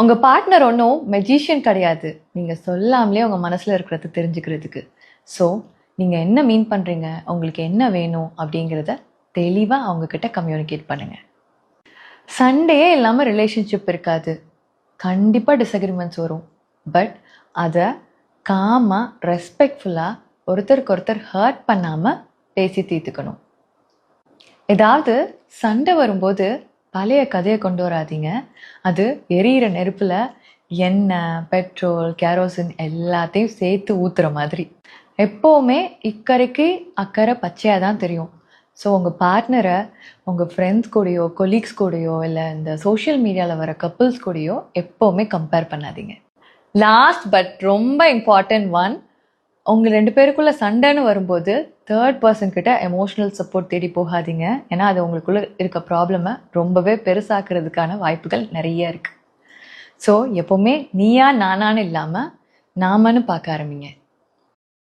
உங்கள் பார்ட்னர் ஒன்றும் மெஜிஷியன் கிடையாது. நீங்கள் சொல்லாமலே உங்கள் மனசில் இருக்கிறத தெரிஞ்சுக்கிறதுக்கு. ஸோ நீங்கள் என்ன மீன் பண்ணுறீங்க உங்களுக்கு என்ன வேணும்? அப்படிங்கிறத தெளிவாக அவங்கக்கிட்ட கம்யூனிகேட் பண்ணுங்கள் சண்டேயே இல்லாமல் ரிலேஷன்ஷிப் இருக்காது. கண்டிப்பாக டிசக்ரிமெண்ட்ஸ் வரும். பட் அதை காமாக ரெஸ்பெக்ட்ஃபுல்லாக ஒருத்தருக்கு ஒருத்தர் ஹர்ட் பண்ணாமல் பேசி தீர்த்துக்கணும். ஏதாவது சண்டை வரும்போது பழைய கதையை கொண்டு வராதீங்க. அது எரியிற நெருப்பில் எண்ணெய் பெட்ரோல் கேரோசின் எல்லாத்தையும் சேர்த்து ஊற்றுற மாதிரி. எப்போவுமே இக்கரைக்கு அக்கறை பச்சையாக தான் தெரியும். ஸோ உங்கள் பார்ட்னரை உங்கள் ஃப்ரெண்ட்ஸ் கூடயோ கொலீக்ஸ் கூடயோ இல்லை இந்த சோஷியல் மீடியாவில் வர கப்புள்ஸ் கூடயோ எப்போவுமே கம்பேர் பண்ணாதீங்க. லாஸ்ட் பட் ரொம்ப இம்பார்ட்டன்ட் ஒன் உங்கள் ரெண்டு பேருக்குள்ள சண்டைன்னு வரும்போது தேர்ட் பர்சன் கிட்ட எமோஷனல் சப்போர்ட் தேடி போகாதீங்க. ஏன்னா அது உங்களுக்குள்ள இருக்க ப்ராப்ளமை ரொம்பவே பெருசாக்குறதுக்கான வாய்ப்புகள் நிறைய இருக்கு. ஸோ எப்போவுமே நீயா நானான்னு இல்லாமல் நாமன்னு பார்க்க ஆரம்பிங்க.